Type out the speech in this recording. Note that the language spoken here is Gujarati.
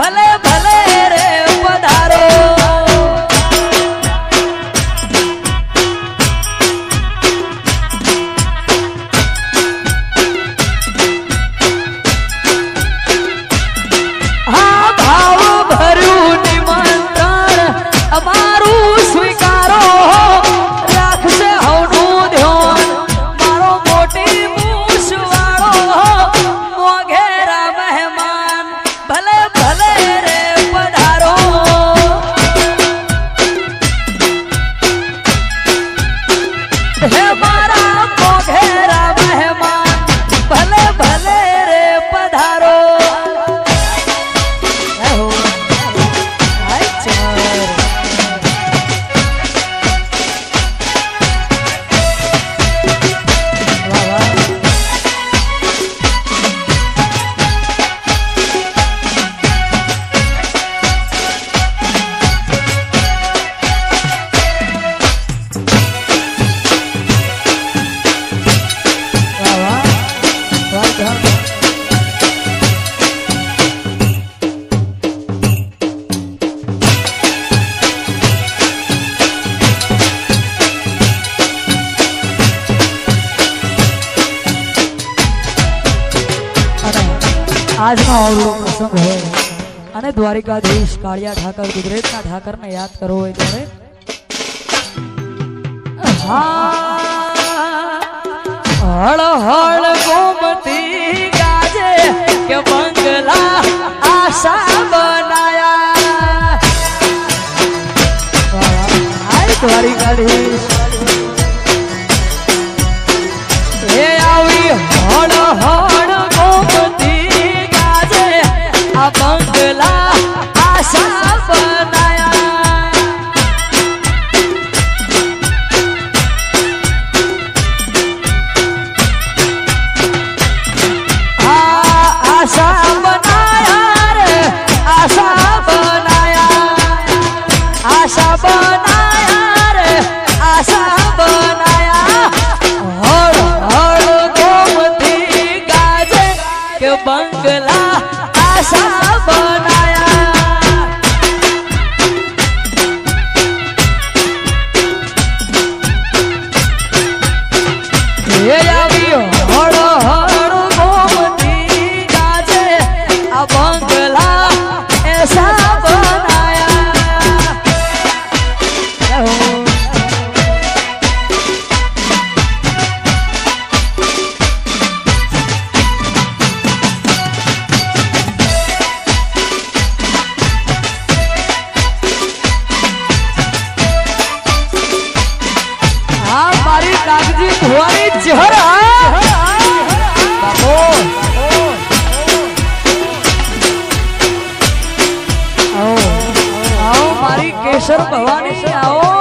ભલે ભલે રે પધારો હા ભાવ ભર્યું નિમંત્રણ અમારા આજનો હોય અને દ્વારિકાધીશ કાળિયા ઠાકર, ગુજરાતના ઠાકરને યાદ કરવો હોય ત્યારે હા બનાયા. દ્વારિકાધીશ. બંગલા આશા બનાયા કેશર ભવાની આવો.